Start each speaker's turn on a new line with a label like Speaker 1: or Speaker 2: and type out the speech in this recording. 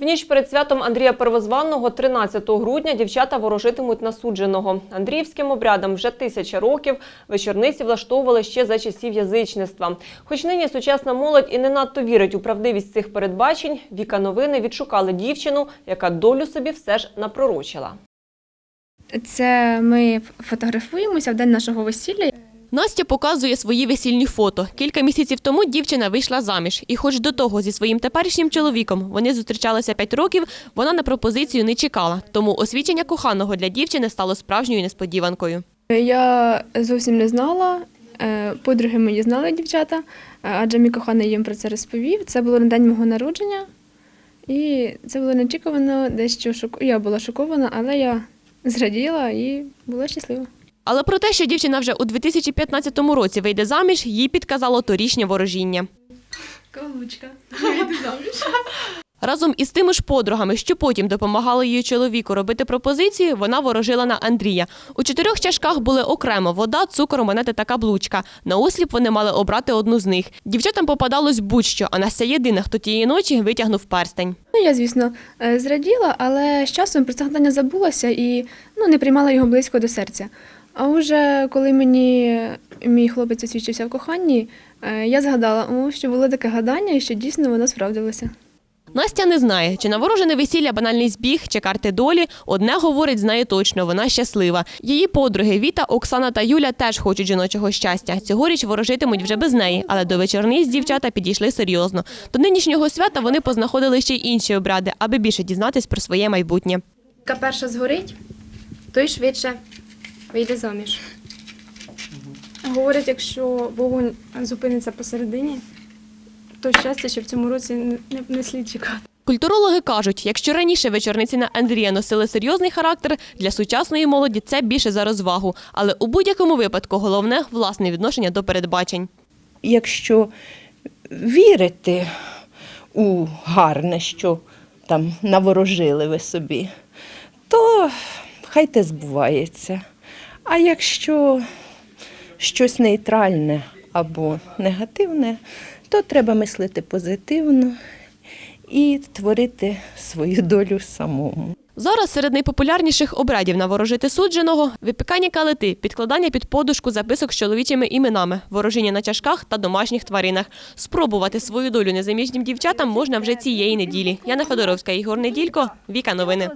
Speaker 1: В ніч перед святом Андрія Первозванного, 13 грудня, дівчата ворожитимуть на судженого. Андріївським обрядам вже тисяча років вечорниці влаштовували ще за часів язичництва. Хоч нині сучасна молодь і не надто вірить у правдивість цих передбачень, Віка новини відшукали дівчину, яка долю собі все ж напророчила.
Speaker 2: Це ми фотографуємося в день нашого весілля.
Speaker 3: Настя показує свої весільні фото. Кілька місяців тому дівчина вийшла заміж. І хоч до того зі своїм теперішнім чоловіком вони зустрічалися 5 років, вона на пропозицію не чекала. Тому освічення коханого для дівчини стало справжньою несподіванкою.
Speaker 2: Я зовсім не знала. е, Подруги мої знали дівчата, е, адже мій коханий їм про це розповів. Це було на день мого народження, і це було неочікувано, дещо шоку. Я була шокована, але я зраділа і була щаслива.
Speaker 3: Але про те, що дівчина вже у 2015 році вийде заміж, їй підказало торішнє ворожіння.
Speaker 2: Кавучка.
Speaker 3: Разом із тими ж подругами, що потім допомагали її чоловіку робити пропозицію, вона ворожила на Андрія. У чотирьох чашках були окремо вода, цукор, монети та каблучка. На осліп вони мали обрати одну з них. Дівчатам попадалось будь-що, а Настя єдина, хто тієї ночі витягнув перстень.
Speaker 2: Ну, я, звісно, е, зраділа, але з часом про це гадання забулася і ну, не приймала його близько до серця. А вже коли мені мій хлопець освічився в коханні, е, я згадала, о, що було таке гадання і що дійсно воно справдилося.
Speaker 3: Настя не знає, чи наворожене весілля банальний збіг, чи карти долі. Одне говорить, знає точно, вона щаслива. Її подруги Віта, Оксана та Юля теж хочуть жіночого щастя. Цьогоріч ворожитимуть вже без неї, але до вечорниць дівчата підійшли серйозно. До нинішнього свята вони познаходили ще й інші обряди, аби більше дізнатись про своє майбутнє.
Speaker 2: Яка перша згорить, той швидше вийде заміж. Говорять, якщо вогонь зупиниться посередині, то щастя, що в цьому році не, не слід чекати.
Speaker 3: Культурологи кажуть, якщо раніше вечорниці на Андрія носили серйозний характер, для сучасної молоді це більше за розвагу. Але у будь-якому випадку головне власне відношення до передбачень.
Speaker 4: якщо вірити у гарне, що там наворожили ви собі, то хай те збувається. А якщо щось нейтральне або негативне, то треба мислити позитивно і творити свою долю самому.
Speaker 3: Зараз серед найпопулярніших обрядів наворожити судженого випікання калити, підкладання під подушку записок з чоловічими іменами, ворожіння на чашках та домашніх тваринах. Спробувати свою долю незаміжнім дівчатам можна вже цієї неділі. Яна Федоровська, Ігор Неділько, Віка Новини.